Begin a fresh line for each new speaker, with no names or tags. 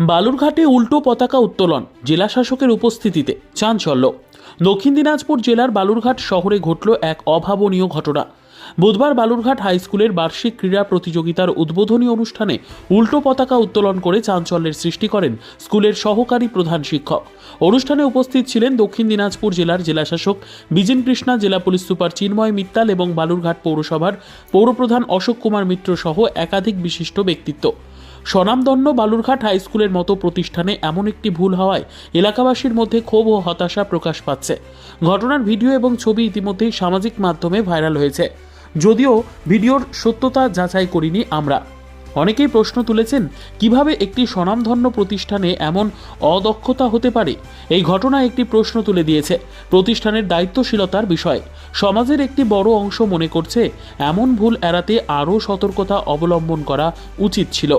বালুরঘাটে উল্টো পতাকা উত্তোলন, জেলা শাসকের উপস্থিতিতে চাঞ্চল্য। দক্ষিণ দিনাজপুর জেলার বালুরঘাট শহরে ঘটল এক অভাবনীয় ঘটনা। বুধবার বালুরঘাট হাই স্কুলের বার্ষিক ক্রীড়া প্রতিযোগিতার উদ্বোধনী অনুষ্ঠানে উল্টো পতাকা উত্তোলন করে চাঞ্চল্যের সৃষ্টি করেন স্কুলের সহকারী প্রধান শিক্ষক। অনুষ্ঠানে উপস্থিত ছিলেন দক্ষিণ দিনাজপুর জেলার জেলাশাসক বিজিন কৃষ্ণা, জেলা পুলিশ সুপার চিন্ময় মিত্তাল এবং বালুরঘাট পৌরসভার পৌরপ্রধান অশোক কুমার মিত্র সহ একাধিক বিশিষ্ট ব্যক্তিত্ব। স্বনামধন্য বালুরঘাট হাই স্কুলের মতো প্রতিষ্ঠানে এমন একটি ভুল হওয়ায় এলাকাবাসীর মধ্যে ক্ষোভ ও হতাশা প্রকাশ পাচ্ছে। ঘটনার ভিডিও এবং ছবি ইতিমধ্যেই সামাজিক মাধ্যমে ভাইরাল হয়েছে। যদিও ভিডিওর সত্যতা যাচাই করিনি আমরা। অনেকেই প্রশ্ন তুলেছেন, কীভাবে একটি স্বনামধন্য প্রতিষ্ঠানে এমন অদক্ষতা হতে পারে? এই ঘটনা একটি প্রশ্ন তুলে দিয়েছে প্রতিষ্ঠানের দায়িত্বশীলতার বিষয়। সমাজের একটি বড় অংশ মনে করছে, এমন ভুল এড়াতে আরও সতর্কতা অবলম্বন করা উচিত ছিল।